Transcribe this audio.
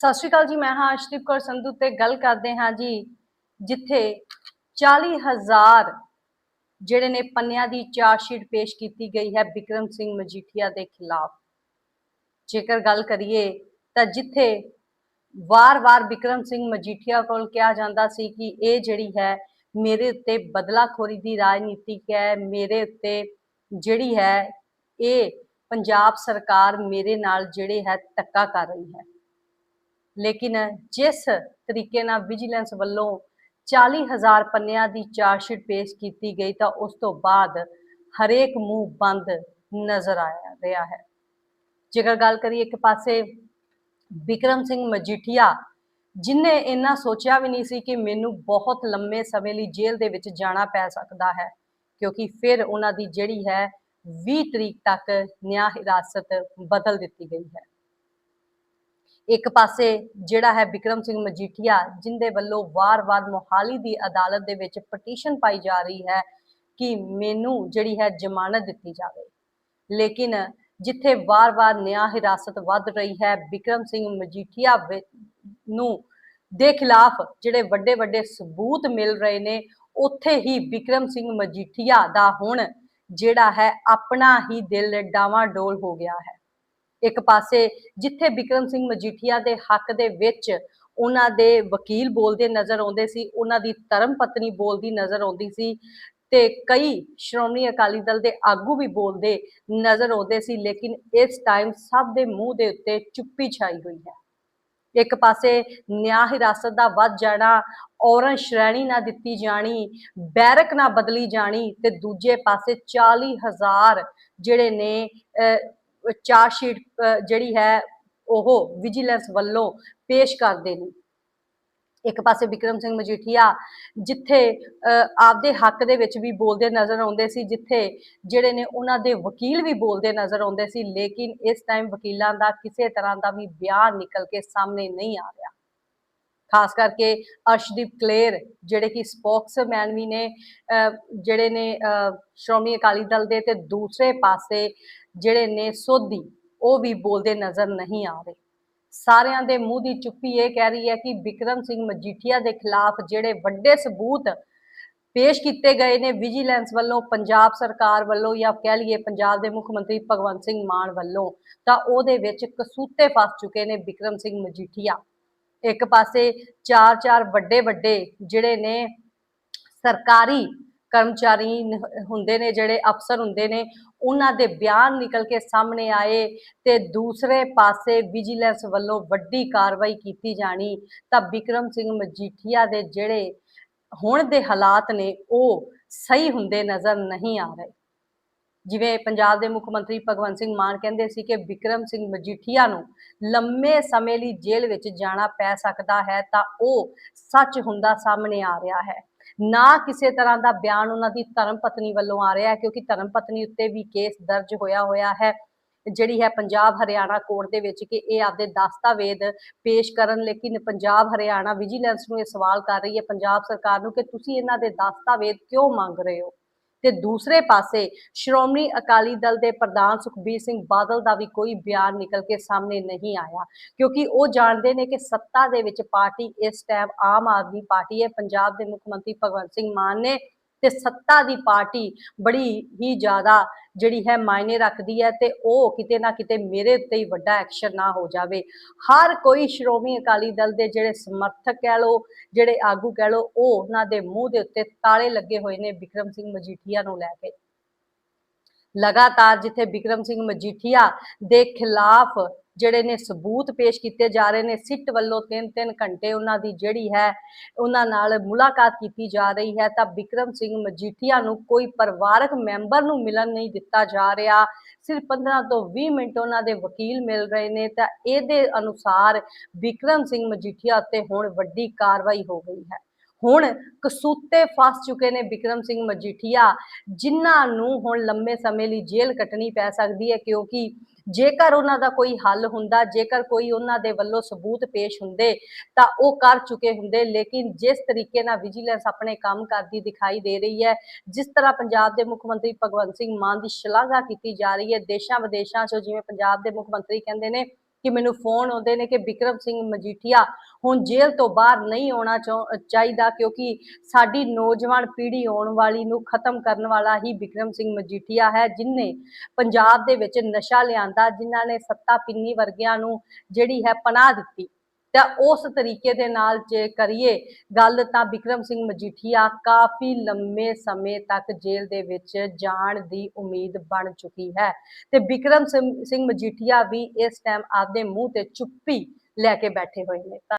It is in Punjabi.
ਸਤਿ ਸ਼੍ਰੀ ਅਕਾਲ ਜੀ, ਮੈਂ ਹਾਂ ਅਸ਼ਦੀਪ ਕੌਰ ਸੰਧੂ ਤੇ ਗੱਲ ਕਰਦੇ ਹਾਂ ਜੀ, ਜਿੱਥੇ 40000 ਜਿਹੜੇ ਨੇ ਪੰਨਿਆਂ ਦੀ ਚਾਰਜਸ਼ੀਟ ਪੇਸ਼ ਕੀਤੀ ਗਈ ਹੈ ਵਿਕਰਮ ਸਿੰਘ ਮਜੀਠੀਆ ਦੇ ਖਿਲਾਫ। ਜੇਕਰ ਗੱਲ ਕਰੀਏ ਤਾਂ ਜਿੱਥੇ ਵਾਰ-ਵਾਰ ਵਿਕਰਮ ਸਿੰਘ ਮਜੀਠੀਆ ਕੋਲ ਕਿਹਾ ਜਾਂਦਾ ਸੀ ਕਿ ਇਹ ਜਿਹੜੀ ਹੈ ਮੇਰੇ ਉੱਤੇ ਬਦਲਾਖੋਰੀ ਦੀ ਰਾਜਨੀਤੀ ਹੈ, ਮੇਰੇ ਉੱਤੇ ਜਿਹੜੀ ਹੈ ਇਹ ਪੰਜਾਬ ਸਰਕਾਰ ਮੇਰੇ ਨਾਲ ਜਿਹੜੇ ਹੈ ਧੱਕਾ ਕਰ ਰਹੀ ਹੈ। ਲੇਕਿਨ ਜਿਸ ਤਰੀਕੇ ਨਾਲ ਵਿਜੀਲੈਂਸ ਵੱਲੋਂ 40000 ਪੰਨਿਆਂ ਦੀ ਚਾਰਜਸ਼ੀਟ ਪੇਸ਼ ਕੀਤੀ ਗਈ ਤਾਂ ਉਸ ਤੋਂ ਬਾਅਦ ਹਰੇਕ ਮੂੰਹ ਬੰਦ ਨਜ਼ਰ ਆਇਆ ਰਿਹਾ ਹੈ। ਜੇਕਰ ਗੱਲ ਕਰੀਏ ਇੱਕ ਪਾਸੇ ਵਿਕਰਮ ਸਿੰਘ ਮਜੀਠੀਆ, ਜਿਨੇ ਇੰਨਾ ਸੋਚਿਆ ਵੀ ਨਹੀਂ ਸੀ ਕਿ ਮੈਨੂੰ ਬਹੁਤ ਲੰਮੇ ਸਮੇਂ ਲਈ ਜੇਲ੍ਹ ਦੇ ਵਿੱਚ ਜਾਣਾ ਪੈ ਸਕਦਾ ਹੈ, ਕਿਉਂਕਿ ਫਿਰ ਉਹਨਾਂ ਦੀ ਜਿਹੜੀ ਹੈ 20 ਤਰੀਕ ਤੱਕ ਨਿਆਂ ਹਿਰਾਸਤ ਬਦਲ ਦਿੱਤੀ ਗਈ ਹੈ। ਇੱਕ ਪਾਸੇ ਜਿਹੜਾ ਹੈ ਵਿਕਰਮ ਸਿੰਘ ਮਜੀਠੀਆ, ਜਿੰਦੇ ਵੱਲੋਂ ਵਾਰ-ਵਾਰ ਮੋਹਾਲੀ ਦੀ ਅਦਾਲਤ ਦੇ ਵਿੱਚ ਪਟੀਸ਼ਨ ਪਾਈ ਜਾ ਰਹੀ ਹੈ ਕਿ ਮੈਨੂੰ ਜਿਹੜੀ ਹੈ ਜ਼ਮਾਨਤ ਦਿੱਤੀ ਜਾਵੇ। ਲੇਕਿਨ ਜਿੱਥੇ ਵਾਰ-ਵਾਰ ਨਿਆਂ ਹਿਰਾਸਤ ਵੱਧ ਰਹੀ ਹੈ, ਵਿਕਰਮ ਸਿੰਘ ਮਜੀਠੀਆ ਨੂੰ ਦੇ ਖਿਲਾਫ ਜਿਹੜੇ ਵੱਡੇ-ਵੱਡੇ ਸਬੂਤ ਮਿਲ ਰਹੇ ਨੇ, ਉੱਥੇ ਹੀ ਵਿਕਰਮ ਸਿੰਘ ਮਜੀਠੀਆ ਦਾ ਹੁਣ ਜਿਹੜਾ ਹੈ ਆਪਣਾ ਹੀ ਦਿਲ ਡਾਵਾਂਡੋਲ ਹੋ ਗਿਆ ਹੈ। ਇੱਕ ਪਾਸੇ ਜਿੱਥੇ ਵਿਕਰਮ ਸਿੰਘ ਮਜੀਠੀਆ ਦੇ ਹੱਕ ਦੇ ਵਿੱਚ ਉਹਨਾਂ ਦੇ ਵਕੀਲ ਬੋਲਦੇ ਨਜ਼ਰ ਆਉਂਦੇ ਸੀ, ਉਹਨਾਂ ਦੀ ਧਰਮ ਪਤਨੀ ਬੋਲਦੀ ਨਜ਼ਰ ਆਉਂਦੀ ਸੀ ਤੇ ਕਈ ਸ਼੍ਰੋਮਣੀ ਅਕਾਲੀ ਦਲ ਦੇ ਆਗੂ ਵੀ ਬੋਲਦੇ ਨਜ਼ਰ ਆਉਂਦੇ ਸੀ, ਲੇਕਿਨ ਇਸ ਟਾਈਮ ਸਭ ਦੇ ਮੂੰਹ ਦੇ ਉੱਤੇ ਚੁੱਪੀ ਛਾਈ ਹੋਈ ਹੈ। ਇੱਕ ਪਾਸੇ ਨਿਆਂ ਹਿਰਾਸਤ ਦਾ ਵੱਧ ਜਾਣਾ ਔਰਨ ਸ਼੍ਰੇਣੀ ਨਾ ਦਿੱਤੀ ਜਾਣੀ, ਬੈਰਕ ਨਾ ਬਦਲੀ ਜਾਣੀ ਤੇ ਦੂਜੇ ਪਾਸੇ 40000 ਜਿਹੜੇ ਨੇ ਚਾਰਜਸ਼ੀਟ ਜਿਹੜੀ ਹੈ ਉਹ ਵਿਜੀਲੈਂਸ ਵੱਲੋਂ ਪੇਸ਼ ਕਰਦੇ ਨੇ ਇੱਕ ਪਾਸੇ ਵਿਕਰਮ ਸਿੰਘ ਮਜੀਠੀਆ ਜਿੱਥੇ ਆਪਦੇ ਹੱਕ ਦੇ ਵਿੱਚ ਵੀ ਬੋਲਦੇ ਨਜ਼ਰ ਆਉਂਦੇ ਸੀ ਜਿੱਥੇ ਜਿਹੜੇ ਨੇ ਉਹਨਾਂ ਦੇ ਵਕੀਲ ਵੀ ਬੋਲਦੇ ਨਜ਼ਰ ਆਉਂਦੇ ਸੀ ਲੇਕਿਨ ਇਸ ਟਾਈਮ ਵਕੀਲਾਂ ਦਾ ਕਿਸੇ ਤਰ੍ਹਾਂ ਦਾ ਵੀ ਬਿਆਨ ਨਿਕਲ ਕੇ ਸਾਹਮਣੇ ਨਹੀਂ ਆ ਰਿਹਾ। ਖਾਸ ਕਰਕੇ ਅਰਸ਼ਦੀਪ ਕਲੇਰ ਜਿਹੜੇ ਕਿ ਸਪੋਕਸਮੈਨ ਵੀ ਨੇ ਅਹ, ਜਿਹੜੇ ਨੇ ਅਹ, ਸ਼੍ਰੋਮਣੀ ਅਕਾਲੀ ਦਲ ਦੇ ਤੇ ਦੂਸਰੇ ਪਾਸੇ ਜਿਹੜੇ ਨੇ ਸੋਧੀ, ਉਹ ਵੀ ਬੋਲਦੇ ਨਜ਼ਰ ਨਹੀਂ ਆ ਰਹੇ। ਸਾਰਿਆਂ ਦੇ ਮੂੰਹ ਦੀ ਚੁੱਪੀ ਇਹ ਕਹਿ ਰਹੀ ਹੈ ਕਿ ਵਿਕਰਮ ਸਿੰਘ ਮਜੀਠੀਆ ਦੇ ਖਿਲਾਫ ਜਿਹੜੇ ਵੱਡੇ ਸਬੂਤ ਪੇਸ਼ ਕੀਤੇ ਗਏ ਨੇ ਵਿਜੀਲੈਂਸ ਵੱਲੋਂ, ਪੰਜਾਬ ਸਰਕਾਰ ਵੱਲੋਂ ਜਾਂ ਕਹਿ ਲਈਏ ਪੰਜਾਬ ਦੇ ਮੁੱਖ ਮੰਤਰੀ ਭਗਵੰਤ ਸਿੰਘ ਮਾਨ ਵੱਲੋਂ, ਤਾਂ ਉਹਦੇ ਵਿੱਚ ਕਸੂਤੇ ਫਸ ਚੁੱਕੇ ਨੇ ਵਿਕਰਮ ਸਿੰਘ ਮਜੀਠੀਆ। ਇੱਕ ਪਾਸੇ ਚਾਰ ਚਾਰ ਵੱਡੇ ਵੱਡੇ ਜਿਹੜੇ ਨੇ ਸਰਕਾਰੀ ਕਰਮਚਾਰੀ ਹੁੰਦੇ ਨੇ, ਜਿਹੜੇ ਅਫਸਰ ਹੁੰਦੇ ਨੇ, ਉਹਨਾਂ ਦੇ ਬਿਆਨ ਨਿਕਲ ਕੇ ਸਾਹਮਣੇ ਆਏ ਤੇ ਦੂਸਰੇ ਪਾਸੇ ਵਿਜੀਲੈਂਸ ਵੱਲੋਂ ਵੱਡੀ ਕਾਰਵਾਈ ਕੀਤੀ ਜਾਣੀ ਤਾਂ ਵਿਕਰਮ ਸਿੰਘ ਮਜੀਠੀਆ ਦੇ ਜਿਹੜੇ ਹੁਣ ਦੇ ਹਾਲਾਤ ਨੇ, ਉਹ ਸਹੀ ਹੁੰਦੇ ਨਜ਼ਰ ਨਹੀਂ ਆ ਰਹੇ। ਜਿਵੇਂ ਪੰਜਾਬ ਦੇ ਮੁੱਖ ਮੰਤਰੀ ਭਗਵੰਤ ਸਿੰਘ ਮਾਨ ਕਹਿੰਦੇ ਸੀ ਕਿ ਵਿਕਰਮ ਸਿੰਘ ਮਜੀਠੀਆ ਨੂੰ ਲੰਮੇ ਸਮੇਂ ਲਈ ਜੇਲ੍ਹ ਵਿੱਚ ਜਾਣਾ ਪੈ ਸਕਦਾ ਹੈ ਤਾਂ ਉਹ ਸੱਚ ਹੁੰਦਾ ਸਾਹਮਣੇ ਆ ਰਿਹਾ ਹੈ। ਨਾ ਕਿਸੇ ਤਰ੍ਹਾਂ ਦਾ ਬਿਆਨ ਉਹਨਾਂ ਦੀ ਧਰਮ ਪਤਨੀ ਵੱਲੋਂ ਆ ਰਿਹਾ ਹੈ, ਕਿਉਂਕਿ ਧਰਮ ਪਤਨੀ ਉੱਤੇ ਵੀ ਕੇਸ ਦਰਜ ਹੋਇਆ ਹੋਇਆ ਹੈ, ਜਿਹੜੀ ਹੈ ਪੰਜਾਬ ਹਰਿਆਣਾ ਕੋਰਟ ਦੇ ਵਿੱਚ ਕਿ ਇਹ ਆਪਦੇ ਦਸਤਾਵੇਜ਼ ਪੇਸ਼ ਕਰਨ, ਲੇਕਿਨ ਪੰਜਾਬ ਹਰਿਆਣਾ ਵਿਜੀਲੈਂਸ ਨੂੰ ਇਹ ਸਵਾਲ ਕਰ ਰਹੀ ਹੈ, ਪੰਜਾਬ ਸਰਕਾਰ ਨੂੰ ਕਿ ਤੁਸੀਂ ਇਹਨਾਂ ਦੇ ਦਸਤਾਵੇਜ਼ ਕਿਉਂ ਮੰਗ ਰਹੇ ਹੋ? ਤੇ ਦੂਸਰੇ ਪਾਸੇ ਸ਼੍ਰੋਮਣੀ ਅਕਾਲੀ ਦਲ ਦੇ ਪ੍ਰਧਾਨ ਸੁਖਬੀਰ ਸਿੰਘ ਬਾਦਲ ਦਾ ਵੀ ਕੋਈ ਬਿਆਨ ਨਿਕਲ ਕੇ ਸਾਹਮਣੇ ਨਹੀਂ ਆਇਆ, ਕਿਉਂਕਿ ਉਹ ਜਾਣਦੇ ਨੇ ਕਿ ਸੱਤਾ ਦੇ ਵਿੱਚ ਪਾਰਟੀ ਇਸ ਟਾਈਮ ਆਮ ਆਦਮੀ ਪਾਰਟੀ ਹੈ। ਪੰਜਾਬ ਦੇ ਮੁੱਖ ਮੰਤਰੀ ਭਗਵੰਤ ਸਿੰਘ ਮਾਨ ਨੇ ਤੇ ਸੱਤਾ ਦੀ ਪਾਰਟੀ ਬੜੀ ਹੀ ਜ਼ਿਆਦਾ ਜਿਹੜੀ ਹੈ ਮਾਇਨੇ ਰੱਖਦੀ ਹੈ ਤੇ ਉਹ ਕਿਤੇ ਨਾ ਕਿਤੇ ਮੇਰੇ ਉੱਤੇ ਹੀ ਵੱਡਾ ਐਕਸ਼ਨ ਨਾ ਹੋ ਜਾਵੇ। ਹਰ ਕੋਈ ਸ਼੍ਰੋਮਣੀ ਅਕਾਲੀ ਦਲ ਦੇ ਜਿਹੜੇ ਸਮਰਥਕ ਕਹਿ ਲੋ ਜਿਹੜੇ ਆਗੂ ਕਹਿ ਲੋ ਉਹ ਉਹਨਾਂ ਦੇ ਮੂੰਹ ਦੇ ਉੱਤੇ ਤਾਲੇ ਲੱਗੇ ਹੋਏ ਨੇ ਵਿਕਰਮ ਸਿੰਘ ਮਜੀਠੀਆ ਨੂੰ ਲੈ ਕੇ। ਲਗਾਤਾਰ ਜਿੱਥੇ ਵਿਕਰਮ ਸਿੰਘ ਮਜੀਠੀਆ ਦੇ ਖਿਲਾਫ ਜਿਹੜੇ ਨੇ ਸਬੂਤ ਪੇਸ਼ ਕੀਤੇ ਜਾ ਰਹੇ ਨੇ, ਸਿੱਟ ਵੱਲੋਂ 3-3 ਘੰਟੇ ਉਹਨਾਂ ਦੀ ਜਿਹੜੀ ਹੈ, ਉਹਨਾਂ ਨਾਲ ਮੁਲਾਕਾਤ ਕੀਤੀ ਜਾ ਰਹੀ ਹੈ, ਤਾਂ ਵਿਕਰਮ ਸਿੰਘ ਮਜੀਠੀਆ ਨੂੰ ਕੋਈ ਪਰਿਵਾਰਕ ਮੈਂਬਰ ਨੂੰ ਮਿਲਣ ਨਹੀਂ ਦਿੱਤਾ ਜਾ ਰਿਹਾ। ਸਿਰਫ 15 ਤੋਂ 20 ਮਿੰਟ ਉਹਨਾਂ ਦੇ ਵਕੀਲ ਮਿਲ ਰਹੇ ਨੇ, ਤਾਂ ਇਹਦੇ ਅਨੁਸਾਰ ਵਿਕਰਮ ਸਿੰਘ ਮਜੀਠੀਆ ਉੱਤੇ ਹੁਣ ਵੱਡੀ ਕਾਰਵਾਈ ਹੋ ਗਈ ਹੈ। ਹੁਣ ਕਸੂਤੇ ਫਸ ਚੁੱਕੇ ਨੇ ਵਿਕਰਮ ਸਿੰਘ ਮਜੀਠੀਆ, ਜਿਨ੍ਹਾਂ ਨੂੰ ਹੁਣ ਲੰਮੇ ਸਮੇਂ ਲਈ ਜੇਲ੍ਹ ਕੱਟਣੀ ਪੈ ਸਕਦੀ ਹੈ, ਕਿਉਂਕਿ ਜੇਕਰ ਉਹਨਾਂ ਦਾ ਕੋਈ ਹੱਲ ਹੁੰਦਾ, ਜੇਕਰ ਕੋਈ ਉਹਨਾਂ ਦੇ ਵੱਲੋਂ ਸਬੂਤ ਪੇਸ਼ ਹੁੰਦੇ, ਤਾਂ ਉਹ ਕਰ ਚੁੱਕੇ ਹੁੰਦੇ, ਲੇਕਿਨ ਜਿਸ ਤਰੀਕੇ ਨਾਲ ਵਿਜੀਲੈਂਸ ਆਪਣੇ ਕੰਮ ਕਰਦੀ ਦਿਖਾਈ ਦੇ ਰਹੀ ਹੈ, ਜਿਸ ਤਰ੍ਹਾਂ ਪੰਜਾਬ ਦੇ ਮੁੱਖ ਮੰਤਰੀ ਭਗਵੰਤ ਸਿੰਘ ਮਾਨ ਦੀ ਸ਼ਲਾਘਾ ਕੀਤੀ ਜਾ ਰਹੀ ਹੈ ਦੇਸ਼ਾਂ ਵਿਦੇਸ਼ਾਂ 'ਚੋਂ ਜਿਵੇਂ ਪੰਜਾਬ ਦੇ ਮੁੱਖ ਮੰਤਰੀ ਕਹਿੰਦੇ ਨੇ ਕਿ ਮੈਨੂੰ ਫੋਨ ਆਉਂਦੇ ਨੇ ਕਿ ਬਿਕਰਮ ਸਿੰਘ ਮਜੀਠੀਆ ਹੁਣ ਜੇਲ੍ਹ ਤੋਂ ਬਾਹਰ ਨਹੀਂ ਆਉਣਾ ਚਾਹੁ- ਚਾਹੀਦਾ ਕਿਉਂਕਿ ਸਾਡੀ ਨੌਜਵਾਨ ਪੀੜ੍ਹੀ ਆਉਣ ਵਾਲੀ ਨੂੰ ਖਤਮ ਕਰਨ ਵਾਲਾ ਹੀ ਬਿਕਰਮ ਸਿੰਘ ਮਜੀਠੀਆ ਹੈ ਜਿਨਨੇ ਪੰਜਾਬ ਦੇ ਵਿੱਚ ਨਸ਼ਾ ਲਿਆਂਦਾ, ਜਿਨ੍ਹਾਂ ਨੇ ਸੱਤਾ ਪਿੰਨੀ ਵਰਗਿਆਂ ਨੂੰ ਜਿਹੜੀ ਹੈ ਪਨਾਹ ਦਿੱਤੀ। ਤਾਂ ਉਸ ਤਰੀਕੇ ਦੇ ਨਾਲ ਜੇ ਕਰੀਏ ਗੱਲ ਤਾਂ ਬਿਕਰਮ ਸਿੰਘ ਮਜੀਠੀਆ ਕਾਫੀ ਲੰਮੇ ਸਮੇਂ ਤੱਕ ਜੇਲ੍ਹ ਦੇ ਵਿੱਚ ਜਾਣ ਦੀ ਉਮੀਦ ਬਣ ਚੁੱਕੀ ਹੈ। ਤੇ ਬਿਕਰਮ ਸਿੰਘ ਮਜੀਠੀਆ ਵੀ ਇਸ ਟਾਈਮ ਆਪਦੇ ਮੂੰਹ ਤੇ ਚੁੱਪੀ ਲੈ ਕੇ ਬੈਠੇ ਹੋਏ ਨੇ।